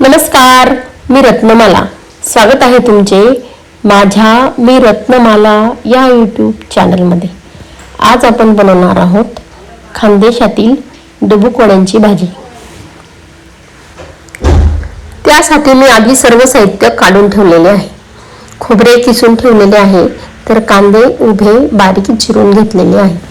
नमस्कार मी रत्नमाला. स्वागत आहे तुमचे माझ्या मी रत्नमाला या यूट्यूब चॅनलमध्ये आज आपण बनवणार आहोत खानदेशातील डुबुकवड्यांची भाजी. त्यासाठी मी आधी सर्व साहित्य काढून ठेवलेले आहे. खोबरे किसून ठेवलेले आहे तर कांदे उभे बारीक चिरून घेतलेले आहेत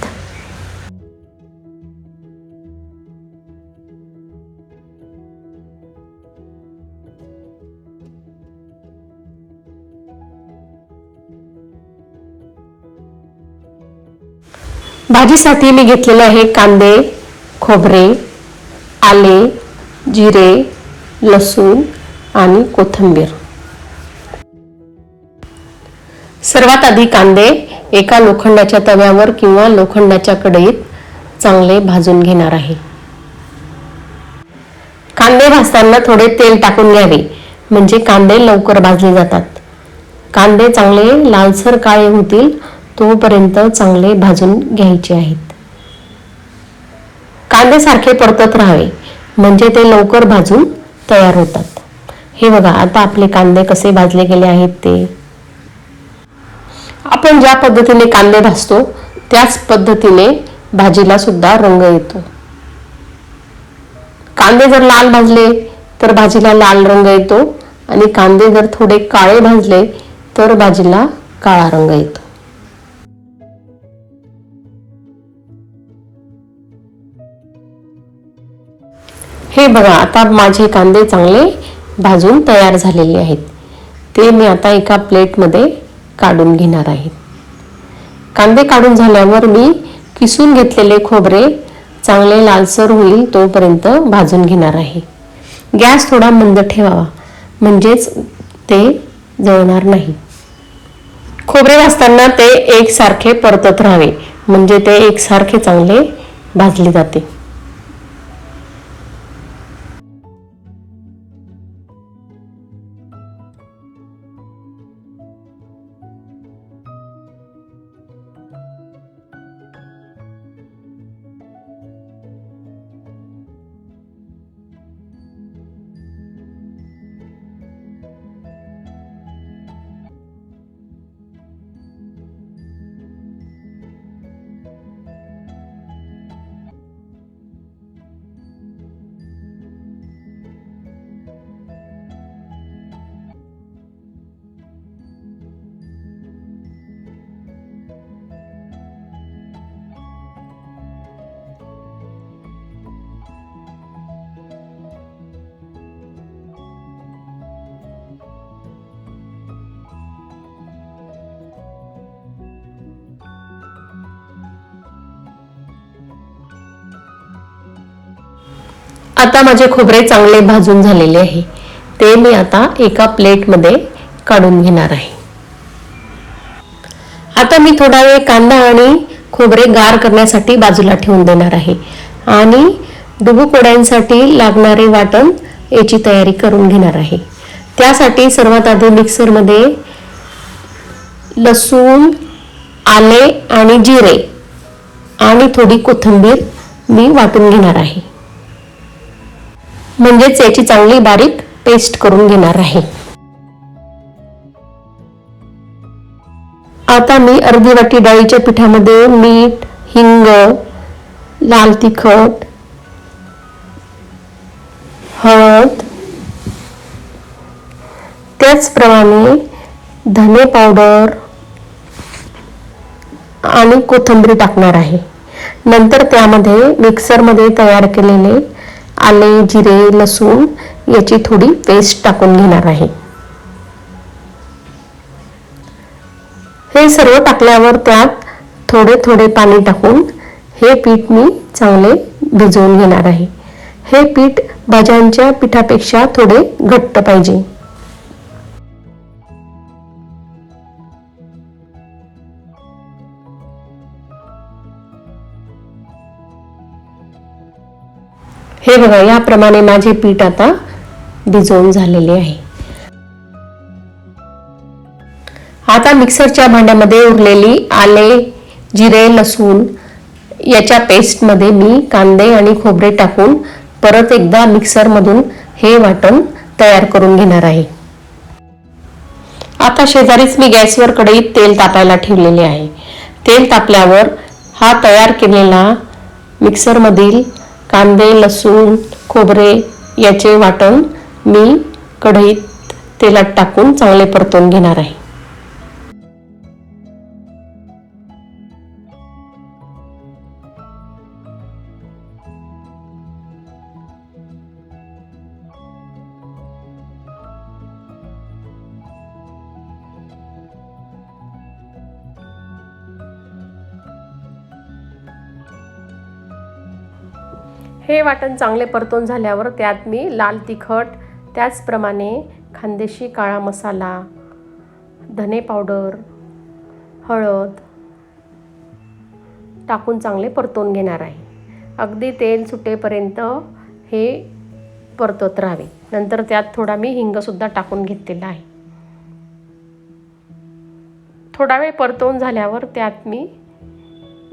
भाजीसाठी मी घेतलेले आहे कांदे खोबरे आले जिरे लसूण आणि कोथिंबीर. सर्वात आधी कांदे एका लोखंडाच्या तव्यावर किंवा लोखंडाच्या कढईत चांगले भाजून घेणार आहे. कांदे भाजताना थोडे तेल टाकून घ्यावे म्हणजे कांदे लवकर भाजले जातात. कांदे चांगले लालसर काळे होतील तोपर्यंत चांगले भाजून घ्यायचे आहेत. कांदे सारखे परतत राहावे म्हणजे ते लवकर भाजून तयार होतात. हे बघा आता आपले कांदे कसे भाजले गेले आहेत ते. आपण ज्या पद्धतीने कांदे भाजतो त्याच पद्धतीने भाजीला सुद्धा रंग येतो. कांदे जर लाल भाजले तर भाजीला लाल रंग येतो. आणि कांदे जर थोडे काळे भाजले तर भाजीला काळा रंग येतो. हे बघा आता माझे कांदे चांगले भाजून तयार झालेले आहेत. ते मी आता एका प्लेटमध्ये काढून घेणार आहे. कांदे काढून झाल्यावर मी किसून घेतलेले खोबरे चांगले लालसर होईल तोपर्यंत भाजून घेणार आहे. गॅस थोडा मंद ठेवावा म्हणजेच ते जळणार नाही. खोबरे भाजताना ते एकसारखे परतत राहावे म्हणजे ते एकसारखे चांगले भाजले जाते. आता माझे खोबरे चांगले भाजून झालेले आहे. ते मी आता एका प्लेटमध्ये काढून घेणार आहे. आता मी थोडा वेळ कांदा आणि खोबरे गार करण्यासाठी बाजूला ठेवून देणार आहे. आणि डुबुकोड्यांसाठी लागणारे वाटण याची तयारी करून घेणार आहे. त्यासाठी सर्वात आधी मिक्सरमध्ये लसूण आले आणि जिरे आणि थोडी कोथिंबीर मी वाटून घेणार आहे. म्हणजेच याची चांगली बारीक पेस्ट करून घेणार आहे. आता मी अर्धी वाटी डाळीच्या पिठामध्ये मीठ हिंग लाल तिखट हळद त्याचप्रमाणे धने पावडर आणि कोथिंबीर टाकणार आहे. नंतर त्यामध्ये मिक्सरमध्ये तयार केलेले आले जिरे लसूण याची थोडी पेस्ट टाकून घेणार आहे. हे सर्व टाकल्यावर त्यात थोडे थोडे पाणी टाकून हे पीठ मी चांगले भिजवून घेणार आहे. हे पीठ भाज्यांच्या पिठापेक्षा थोडे घट्ट पाहिजे. हे बघा याप्रमाणे माझे पीठ आता भिजवून झालेले आहे. आता मिक्सरच्या भांड्यामध्ये उरलेली आले जिरे लसूण याच्या पेस्टमध्ये मी कांदे आणि खोबरे टाकून परत एकदा मिक्सरमधून हे वाटण तयार करून घेणार आहे. आता शेजारीच मी गॅसवर कढईत तेल तापायला ठेवलेले आहे. तेल तापल्यावर हा तयार केलेला मिक्सरमधील कांदे लसूण खोबरे याचे वाटण मी कढईत तेलात टाकून चांगले परतून घेणार आहे. हे वाटण चांगले परतून झाल्यावर त्यात मी लाल तिखट त्याचप्रमाणे खानदेशी काळा मसाला धने पावडर हळद टाकून चांगले परतून घेणार आहे. अगदी तेल सुटेपर्यंत हे परतत राहावे. नंतर त्यात थोडा मी हिंगसुद्धा टाकून घेतलेला आहे. थोडा वेळ परतवून झाल्यावर त्यात मी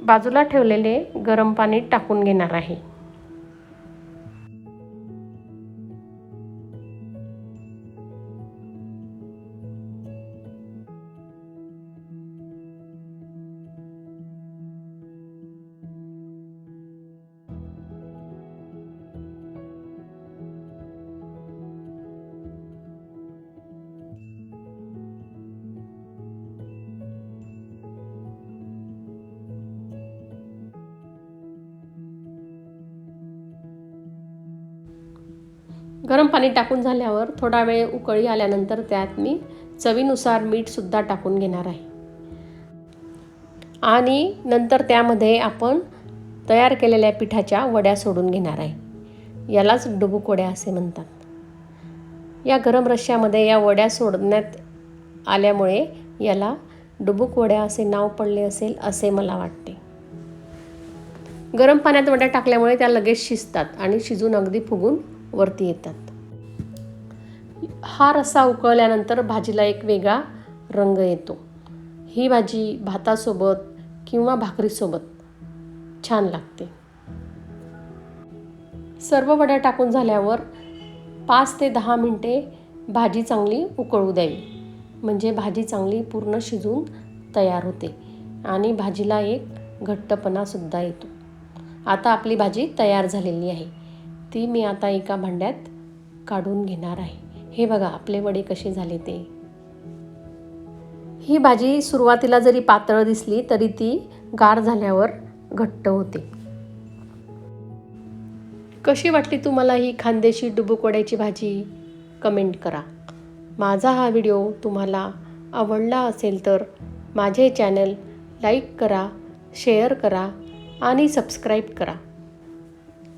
बाजूला ठेवलेले गरम पाणी टाकून घेणार आहे. गरम पाणी टाकून झाल्यावर थोडा वेळ उकळी आल्यानंतर त्यात मी चवीनुसार मीठसुद्धा टाकून घेणार आहे. आणि नंतर त्यामध्ये आपण तयार केलेल्या पिठाच्या वड्या सोडून घेणार आहे. यालाच डुबुक वड्या असे म्हणतात. या गरम रश्श्यामध्ये या वड्या सोडण्यात आल्यामुळे याला डुबुक वड्या असे नाव पडले असेल असे मला वाटते. गरम पाण्यात वड्या टाकल्यामुळे त्या लगेच शिजतात आणि शिजून अगदी फुगून वरती येतात. हा रस्सा उकळल्यानंतर भाजीला एक वेगळा रंग येतो. ही भाजी भातासोबत किंवा भाकरीसोबत छान लागते. सर्व वड्या टाकून झाल्यावर पाच ते दहा मिनटे भाजी चांगली उकळू द्यावी. म्हणजे भाजी चांगली पूर्ण शिजून तयार होते आणि भाजीला एक घट्टपणासुद्धा येतो. आता आपली भाजी तयार झालेली आहे. ती मी आता एका भांड्यात काढून घेणार आहे. हे बघा आपले वडे कसे झाले ते. ही भाजी सुरुवातीला जरी पातळ दिसली तरी ती गार झाल्यावर घट्ट होते. कशी वाटली तुम्हाला ही खांदेशी डुबुकोड्याची भाजी? कमेंट करा. माझा हा व्हिडिओ तुम्हाला आवडला असेल तर माझे चॅनल लाईक करा शेअर करा आणि सबस्क्राईब करा.